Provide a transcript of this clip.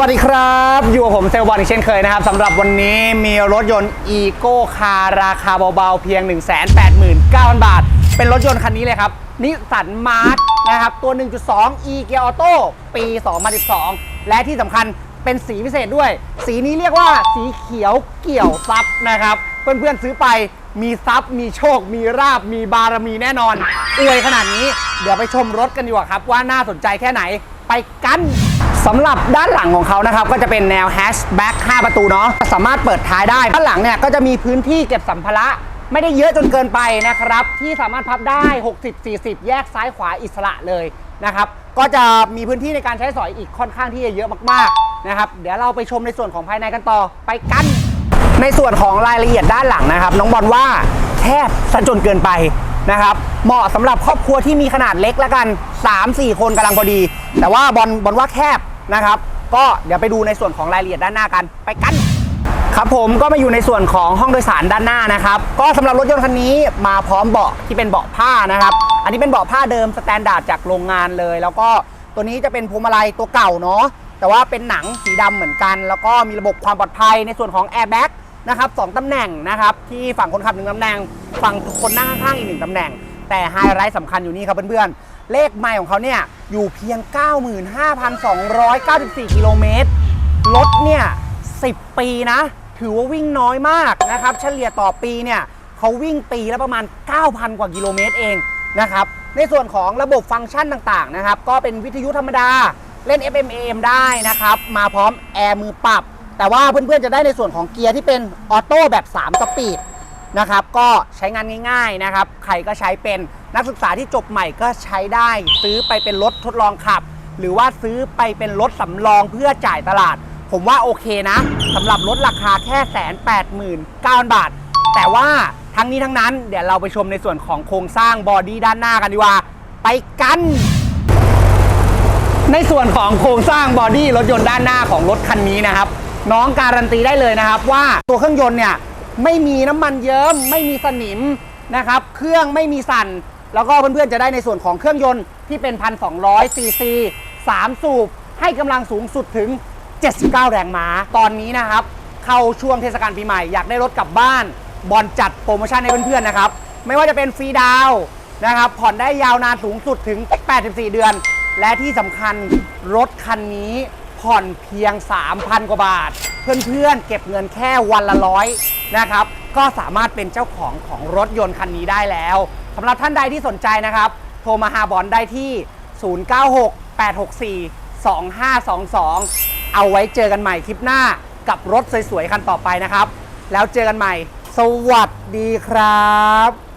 วัสดีครับ อยู่กับผมเซลบอลอีกเช่นเคยนะครับสำหรับวันนี้มีรถยนต์อีโก้คาราคาเบาๆ เพียง 189,000 บาท เป็นรถยนต์คันนี้เลยครับนิสสันมาร์ทนะครับ ตัว 1.2 e Gear Auto ปี 2012 และที่สำคัญเป็นสีพิเศษด้วย สีนี้เรียกว่าสีเขียวเกี่ยวซับนะครับ เพื่อนๆซื้อไปมีทรัพย์มีโชค มีราบ มีบารมีแน่นอนอวยขนาดนี้ เดี๋ยวไปชมรถกันดีกว่าครับ ว่าน่าสนใจแค่ไหนไปกัน สำหรับด้านหลังของเขานะครับก็จะเป็นแนวแฮชแบ็ก5ประตูเนาะสามารถเปิดท้ายได้ ด้านหลังเนี่ยก็จะมีพื้นที่เก็บสัมภาระ ไม่ได้เยอะจนเกินไปนะครับ ที่สามารถพับได้ 60 40 แยกซ้ายขวาอิสระเลยนะครับก็จะมีพื้นที่ในการใช้สอยอีกค่อนข้างที่จะเยอะมากๆนะครับเดี๋ยวเราไปชมในส่วนของภายในกันต่อไปกัน ในส่วนของรายละเอียดด้านหลังนะครับ น้องบอลว่าแคบซะจนเกินไป นะครับ เหมาะสำหรับครอบครัวที่มีขนาดเล็กแล้วกัน 3-4 คนกำลังพอดี แต่ว่าบอลบอลว่าแคบนะครับ ก็เดี๋ยวไปดูในส่วนของรายละเอียดด้านหน้ากันไปกัน ครับผมก็มาอยู่ในส่วนของห้องโดยสารด้านหน้านะครับ ก็สำหรับรถยนต์คันนี้มาพร้อมเบาะที่เป็นเบาะผ้านะครับ อันนี้เป็นเบาะผ้าเดิมสแตนดาร์ดจากโรงงานเลย แล้วก็ตัวนี้จะเป็นพวงมาลัยตัวเก่าเนาะแต่ว่าเป็นหนังสีดำเหมือนกัน แล้วก็มีระบบความปลอดภัยในส่วนของแอร์แบ็ก นะครับสองตำแหน่งนะครับที่ฝั่งคนขับหนึ่งตำแหน่ง ฝั่งคนนั่งข้างๆอีกหนึ่งตำแหน่ง แต่ไฮไลท์สำคัญอยู่นี่ครับเพื่อนๆ เลขไมล์ของเขาเนี่ยอยู่เพียง 95,294 กิโลเมตร รถเนี่ย 10 ปีนะ ถือว่าวิ่งน้อยมากนะครับ เฉลี่ยต่อปีเนี่ยเขาวิ่งปีละประมาณ 9,000 กว่ากิโลเมตรเองนะครับ ในส่วนของระบบฟังก์ชันต่างๆนะครับ ก็เป็นวิทยุธรรมดา เล่น FM AM ได้นะครับ มาพร้อมแอร์มือปรับ แต่ว่าเพื่อนๆจะได้ในส่วนของเกียร์ที่เป็นออโต้แบบ 3 สปีดนะครับ ก็ใช้งานง่ายๆนะครับ ใครก็ใช้เป็นนักศึกษาที่จบใหม่ก็ใช้ได้ ซื้อไปเป็นรถทดลองขับ หรือว่าซื้อไปเป็นรถสำรองเพื่อจ่ายตลาด ผมว่าโอเคนะสำหรับรถราคาแค่แสนแปดหมื่นเก้าบาท แต่ว่าทั้งนี้ทั้งนั้นเดี๋ยวเราไปชมในส่วนของโครงสร้างบอดี้ด้านหน้ากันดีกว่า ไปกัน ในส่วนของโครงสร้างบอดี้รถยนต์ด้านหน้าของรถคันนี้นะครับ น้องการันตีได้เลยนะครับ ว่าตัวเครื่องยนต์เนี่ยไม่มีน้ำมันเยิ้มไม่มีสนิมนะครับเครื่องไม่มีสั่น แล้วก็เพื่อนๆจะได้ในส่วนของเครื่องยนต์ที่เป็น 1,200ซีซี3สูบ ให้กำลังสูงสุดถึง 79 แรงม้า ตอนนี้นะครับ เข้าช่วงเทศกาลปีใหม่ อยากได้รถกลับบ้าน บอลจัดโปรโมชั่นให้เพื่อนๆนะครับ ไม่ว่าจะเป็นฟรีดาวน์นะครับ ผ่อนได้ยาวนานสูงสุดถึง 84 เดือน และที่สำคัญรถคันนี้ ผ่อนเพียง 3,000 กว่าบาท เพื่อนๆ เก็บเงินแค่วันละร้อยนะครับ ก็สามารถเป็นเจ้าของของรถยนต์คันนี้ได้แล้วสำหรับท่านใดที่สนใจนะครับ โทรมาหาบอลได้ที่ 0968642522 เอาไว้เจอกันใหม่คลิปหน้ากับรถสวยๆ คันต่อไปนะครับ แล้วเจอกันใหม่ สวัสดีครับ